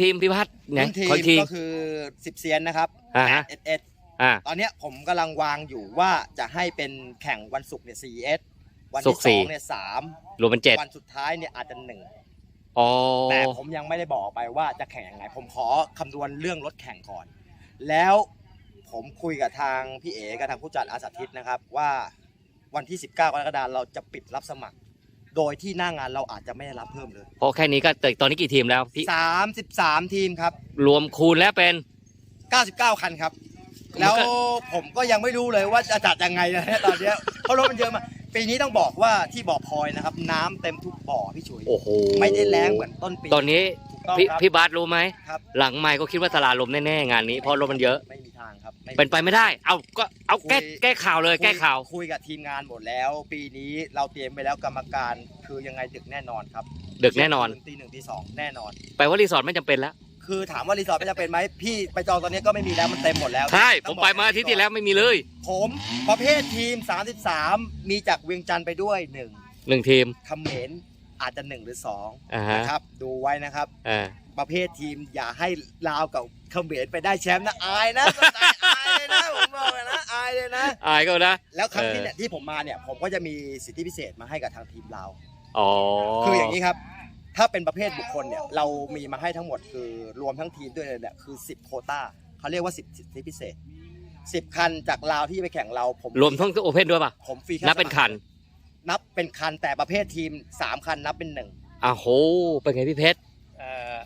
ทีมพิพัฒน์ไหนรุ่นทีขอมอีกทีก็คือสิบเซียนนะครับอ่าฮะเอสเอสอ่า ตอนเนี้ยผมกำลังวางอยู่ว่าจะให้เป็นแข่งวันศุกร์เนี่ยสี่เอสวันศุที่กร์สสี่ องเนี่ยสามรวมเป็นเจ็ดวันสุดท้ายเนี่ยอาจจะหนึ่งอ๋อ แต่ผมยังไม่ได้บอกไปว่าจะแข่งยังไง ผมขอคำนวณเรื่องรถแข่งก่อน แล้วผมคุยกับทางพี่เอ๋กับทางผู้จัดอาสาทิตนะครับว่าวันที่ 19กรกฎาคมเราจะปิดรับสมัคร โดยที่หน้างานเราอาจจะไม่ได้รับเพิ่มเลยเพราะแค่นี้ก็แต่ตอนนี้กี่ทีมแล้วพี่33 ทีมครับ รวมคูณแล้วเป็น 99 คันครับมันก็แล้วผมก็ยังไม่รู้เลยว่าจะจัดยังไงนะตอนเนี้ยเพราะรถมันเยอะมากปีนี้ต้องบอกว่าที่บ่อพลอยนะครับ น้ำเต็มทุกบ่อพี่ฉุยโอ้โหไม่ได้แรงเหมือนต้นปีตอนนี้ถูกต้องพี่ครับ พี่บาสรู้ไหม ครับ หลังไมค์ก็คิดว่าตลาดลมแน่ๆงานนี้เพราะรถมันเยอะ ไม่มีทางครับม่มี เป็นไปไม่ได้ เอาก็เอาแก้คุย แก้ข่าวเลยแก้ข่าว คุยกับทีมงานหมดแล้ว ปีนี้เราเตรียมไปแล้วกรรมการคือยังไงดึกแน่นอนครับดึกแน่นอน ตีหนึ่งตีสองแน่นอนไปว่ารีสอร์ทไม่จำเป็นแล้ว คือถามว่ารีสอร์ทไม่จะเป็นไหมพี่ไปจองตอนนี้ก็ไม่มีแล้วมันเต็มหมดแล้วใช่ต้ผองมบอกไปมาอาทิตย์ที่แล้วไม่มีเลยผมประเภททีม 33 มีจากเวียงจันทร์ไปด้วยหนึ่งหนึ่งทีมเขมรอาจจะหนึ่งหรือสองอ่าฮะนะครับดูไว้นะครับ อ่า ประเภททีมอย่าให้ลาวกับเขมรไปได้แชมป์นะอายนะอายเลยนะผมบอกเลยนะอายเลยนะ อายก็นะ แล้วครั้งที่เออเนี่ยที่ผมมาเนี่ยผมก็จะมีสิทธิพิเศษมาให้กับทางทีมเราอ๋อคืออย่างนี้ครับ ถ้าเป็นประเภทบุคคลเนี่ยเรามีมาให้ทั้งหมดคือรวมทั้งทีมด้วยเลยเนี่ยคือ 10 โควต้าเขาเรียกว่า 10 สิทธิพิเศษ 10 คันจากลาวที่ไปแข่งเราผมรวมทั้งโอเพนด้วยป่ะผมฟรีแค่นับเป็นคัน นับเป็นคันแต่ประเภททีม 3 คันนับเป็นหนึ่งอ้าวโหเป็นไงพี่เพชรเอ่อ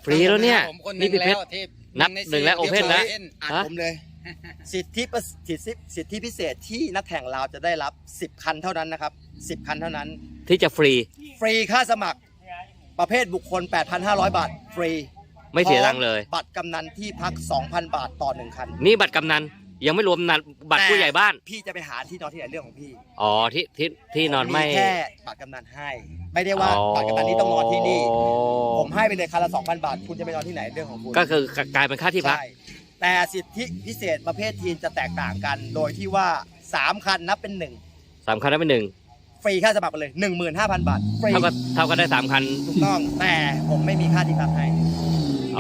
ฟรีแล้วเนี่ยผมคนหนี่นึงพี่เพชรแล้วที่นับในหนึ่งแล้วสี่ Open แล้วเอ็นอ่านฮะ ผมเลย สิทธิประสิทธิสิทธิพิเศษที่นักแข่งลาวจะได้รับ 10 คันเท่านั้นนะครับ 10 คันเท่านั้น ที่จะฟรีฟรีค่าสมัครประเภทบุคคล 8,500 บาท ฟรีไม่เสียตังค์เลยบัตรกำนันที่พัก 2,000 บาทต่อหนึ่งคัน นี่บัตรกำนัน ยังไม่รวมนันบัตรผู้ใหญ่บ้าน พี่จะไปหาที่นอนที่ไหนเรื่องของพี่อ๋อที่ที่ที่นอนไม่ แค่บัตรกำนันให้ ไม่ได้ว่าบัตรกำนันนี้ต้องนอนที่นี่ อ๋อ ผมให้ไปเลยคันละ2,000บาท คุณจะไปนอนที่ไหนเรื่องของคุณก็คือกลายเป็นค่าที่พัก ใช่แต่สิทธิพิเศษประเภททีมจะแตกต่างกัน โดยที่ว่า3คันนับเป็นหนึ่งสามคันได้เป็นหนึ่งฟรีค่าสมัครไปเลย 15,000 บาทฟรีเท่ากับเท่ากับได้สามคัน ถูกต้องแต่ผมไม่มีค่าที่พักให้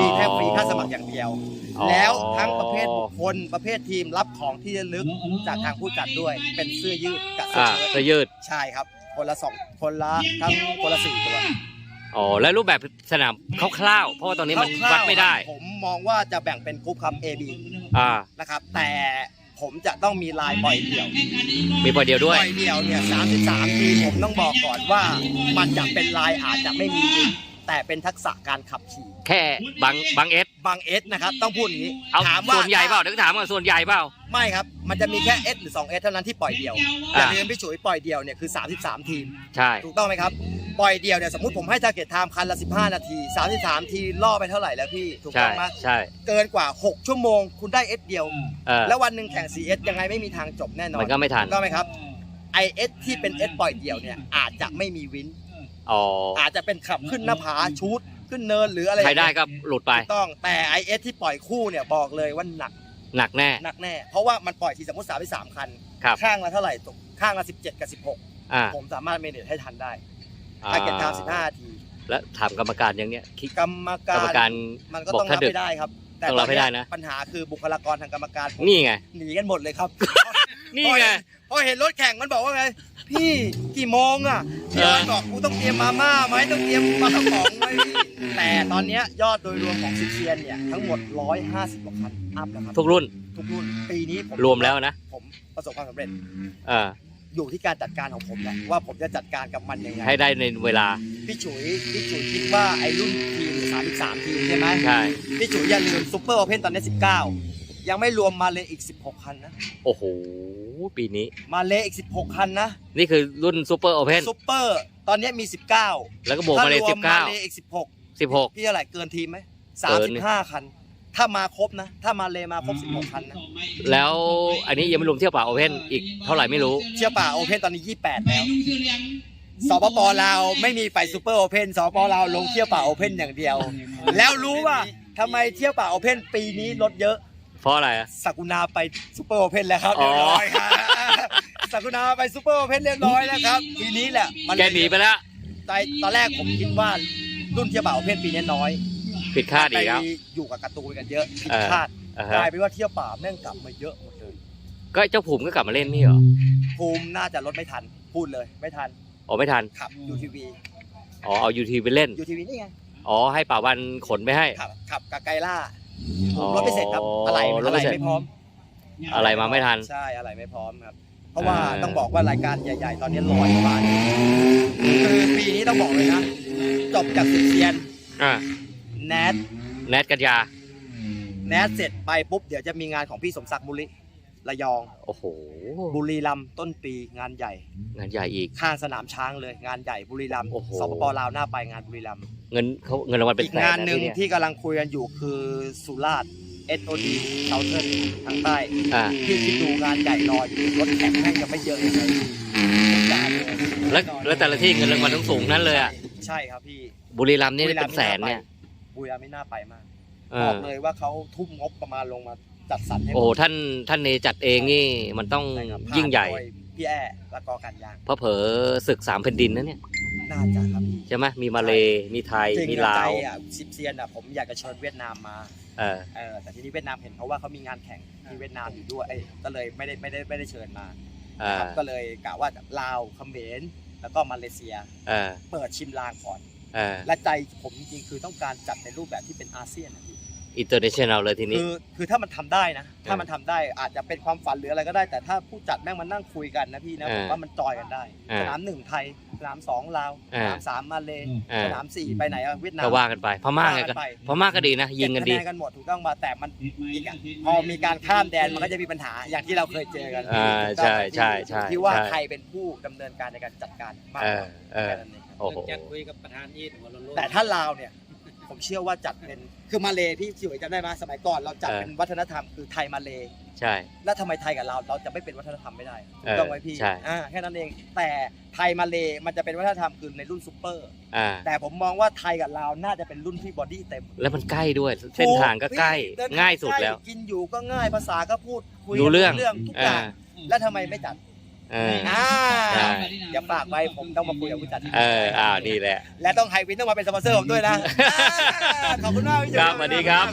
มีแค่ฟรีค่าสมัครอย่างเดียวอ๋อ แล้วทั้งประเภทบุคคลประเภททีมรับของที่ระลึกจากทางผู้จัดด้วย เป็นเสื้อยืดกับเสื้อ่าอเชิ้ตเสื้อยืด ใช่ครับ คนละสองคนละทั้งคนละสี่ตัวอ๋อ แล้วรูปแบบสนามคร่าวๆ เพราะว่าตอนนี้มันคร่าวๆวัดไม่ได้ ผมมองว่าจะแบ่งเป็นกรุ๊ปครับ A B อ่า นะครับ แต่ผมจะต้องมีลายปล่อยเดี่ยว มีปล่อยเดียวปด้วยล่อยเดี่ยวเนี่ย 33 ทีผมต้องบอกก่อนว่ามันจะเป็นลายอาจจะไม่มีลิ้น แต่เป็นทักษะการขับขี่แค่บางบางเอสบางเอสนะครับ ต้องพูดอย่างนี้เอาถามว่าส่วนใหญ่เปล่าเดี๋ยวถามว่าส่วนใหญ่เปล่าไม่ครับ มันจะมีแค่ S หรือ 2S เท่านั้นที่ปล่อยเดี่ยวออ่าย่าลืมพี่ฉุยปล่อยเดี่ยวเนี่ยคือ 33 ทีม ใช่ ถูกต้องไหมครับ ปล่อยเดี่ยวเนี่ยสมมติผมให้ target time คันละ 15 นาที 33 ทีล่อไปเท่าไหร่แล้วพี่ ถูกใช่ต้องไหมใช่ เกินกว่า 6 ชั่วโมง คุณได้ S เดียวเออแล้ววันหนึ่งแข่ง 4S ยังไงไม่มีทางจบแน่นอน มันก็ไม่ทันถูกต้องไหมครับ IS ที่เป็น S ปล่อยเดี่ยวเนี่ยอาจจะไม่มีวิน อ๋ออาจจะเป็นขับขึ้นหน้าผาชูดขึ้นเนินหรืออะไรใครได้ก็หลุดไปถูกต้องแต่ IS ที่ปล่อยคู่เนี่ยบอกเลยว่าหนักหนักแน่หนักแน่ เพราะว่ามันปล่อยทีสมมติ3ไป3คันครับข้างละเท่าไหร่ตกข้างละ17กับอ่า16ผมสามารถเมเนจให้ทันได้อ่าถ้าเก็ตทาม15นาที แล้วถามกรรมการอย่างเนี้ยคิดกรรมกรรมการการมันก็บอกต้องถ้ารับดึกให้ได้ครับแต่ต้องรับให้ได้นะปัญหาคือบุคลากรทางกรรมการผมนี่ไงหนีกันหมดเลยครับ นี่ไงพอเห็นรถแข่งมันบอกว่าไง พี่กี่โมงอะพี่เออออนบอกกูต้องเตรียมมาม่าไหมต้องเตรียมปลากระป๋องไหมแต่ตอนเนี้ยยอดโดยรวมของซิเซียนเนี่ยทั้งหมด 150กว่าคันอัพแล้วครับทุกรุ่น ทุกรุ่นปีนี้ผมรวมแล้วนะ ผมประสบความสำเร็จอ่าอยู่ที่การจัดการของผมแหละว่าผมจะจัดการกับมันยังไงให้ได้ในเวลา พี่ฉุยพี่ฉุยคิดว่าไอ้รุ่นทีม33ทีมใช่ไหมใช่พี่ฉุยอย่าลืมซูเปอร์โอเพนตอนนี้19 ยังไม่รวมมาเลยอีก 16 คันนะ โอ้โห ปีนี้ มาเลยอีก 16 คันนะ นี่คือรุ่นซูเปอร์โอเพนซูเปอร์ตอนนี้มี 19 แล้วก็บวกมาเลยถ้สิบเก้ามาเลยอีก 16สิบหกพี่เท่าไหร่เกินทีมไหมเกิน35 คัน ถ้ามาครบนะ ถ้ามาเลยมาครบ 16 คันนะ แล้วอันนี้ยังไม่รวมเที่ยวป่าโอเพนอีกเท่าไหร่ไม่รู้เชี่ยวป่าโอเพนตอนนี้ 28 แล้วสปปลาวไม่มีไฟซูเปอร์โอเพนสปปลาวลงเที่ยวป่าโอเพนอย่างเดียว แล้วรู้ว่าทำไมเที่ยวป่าโอเพนปีนี้ลดเยอะ เพราะอะไรอะ สักุณาไปซูเปอร์โอเพนแล้วครับอ๋เรีอ ยบร้อยครับสักุณาไปซูเปอร์โอเพนเรียบร้อยแล้วครับทีนี้แหละมัแกหนีไปแล้ว ตอนตอนแรกผมคิดว่ารุ่นเที่ยวบ่าโอเพนปีนี้น้อยผิดคาดอีกแล้ว ไปอยู่กับการ์ตูนกันเยอะผิดเออ คาดอ่ากลาฮะยเป็นว่าเที่ยวป่าแม่งกลับมาเยอะหมดเลยก็เจ้าภูมิก็กลับมาเล่นนี่เหรอภูมิน่าจะลดไม่ทันพูดเลยไม่ทันอ๋อไม่ทัน ขับยูทีวีอ๋อเอายูทีไปเล่น ยูทีวีนี่ไงอ๋อให้ป่าวันขนไปให้ขับขับกับไกล่าอ๋อ รถไม่เสร็จครับอะไรรถอะไม่ไรเสร็จไม่พร้อม อะไรมาไม่ทัน ใช่อะไรไม่พร้อมครับ เพราะว่าเออต้องบอกว่ารายการใหญ่ ๆ ตอนนี้ลอยมาคือปีนี้ต้องบอกเลยนะ จบจากสิบเซียนอ่าแนทแนทกัญญาแนทเสร็จไปปุ๊บเดี๋ยวจะมีงานของพี่สมศักดิ์บุริระยอง โอ้โห บุรีรัมย์ต้นปีงานใหญ่ งานใหญ่อีก ข้างสนามช้างเลยงานใหญ่บุรีรัมย์โอ้โหสปปลาวหน้าไปงานบุรีรัมย์ เงินเขาเงินรางวัลเป็นอีกแสนงานนะหนึ่งที่เนี่ยที่กำลังคุยกันอยู่คือสุราษฎร์ SOD เซาเทิร์นทางใต้อ่า พี่คิดดูงานใหญ่รออยู่รถแข่งแม่งยังไม่เยอะเลยงานเลยแล้วแล้วแต่ละที่เงินรางวัลต้องสูงนั้นเลยอะใช่ครับพี่บุรีรัมย์นี่บุรีรัเป็มนย์แสนเนี่ยบุรีรัมย์ไม่น่าไปมากเอบอกอเลยว่าเขาทุ่มงบประมาณลงมาจัดสรรให้หมโอ้โหดท่านท่านเนจัดเองนี่มันต้องใช่ครับยิ่งใหญ่ผ่านโดยพี่แอ้และกอกันยางเพราะเผลอศึกสามแผ่นดินนะเนี่ย น่าจะครับพี่ใช่ไหมมีมาเลมีไทยจริงมีๆลาใจวอะสิบเซียนอะผมอยากจะเชิญเวียดนามมาเออเออแต่ทีนี้เวียดนามเห็นเขาว่าเขามีงานแข่งที่เวียดนามอยู่ด้วยเอ้ยก็เลยไม่ได้ไม่ได้ไม่ได้เชิญมาเอนะอครับก็เลยกะว่าลาวเขมรแล้วก็มาเลเซียเออเปิดชิมลางก่อนเออและใจผมจริงๆคือต้องการจัดในรูปแบบที่เป็นอาเซียนนะพี่ อินเตอร์เนชั่นแนลเลยทีนี้ คือคือถ้ามันทำได้นะ ถ้าเออมันทำได้อาจจะเป็นความฝันหรืออะไรก็ได้ แต่ถ้าผู้จัดแม่งมานั่งคุยกันนะพี่นะเออผมว่ามันจอยกันได้เออสนามหนึ่งไทย สนามสองลาวเอสอนามสามมาเลเอสอนามสี่ไปไหนอะเวียดนามก็ว่ากันไปพม่าไงก็ว่ไปพม่าก็ดีนะ ยิงกันดี เบคะแกันหมดถูกต้องมาแต่มันอีกอะพอมีการข้ามแดนมันก็จะมีปัญหาอย่างที่เราเคยเจอกันอ่าใช่ใช่ใช่ที่ว่าใช่ ใครเป็นผู้ดำเนินการในการจัดการมากเอกอว่าเออแค่นั้นเองครับ โอ้โห จะคุยกับประธานอีทหัวโล้นๆแต่ถ้าลาวเนี่ย ผมเชื่อว่าจัดเป็นคือมาเลพี่สิวจำได้ไหมสมัยก่อนเราจัดเออเป็นวัฒนธรรมคือไทยมาเลใช่ แล้วทำไมไทยกับเราวเราจะไม่เป็นวัฒนธรรมไม่ได้ถูเอกอต้องไหมพี่ใช่อ่าแค่นั้นเอง แต่ไทยมาเลมันจะเป็นวัฒนธรรมคือในรุ่นซูเปอร์อ่าแต่ผมมองว่าไทยกับลาวน่าจะเป็นรุ่นที่บอดี้เต็ม แล้วมันใกล้ด้วยเส้นทางก็ใกล้เดินทง่ายสุดแล้ว กินอยู่ก็ง่ายภาษาก็พูดคุยรู้เรื่องเรื่องทุกออ่าย่างแล้วทำไมไม่จัด เออ อ่าใช่ อย่าฝากไว้ผมต้องมาคุยกับผู้จัดเอออ้าวนี่แหละ และต้องไฮวินต้องมาเป็นสปอนเซอร์ผมด้วยนะอ่าขอบคุณมากพี่ครับจุ๊สวัสดีครับ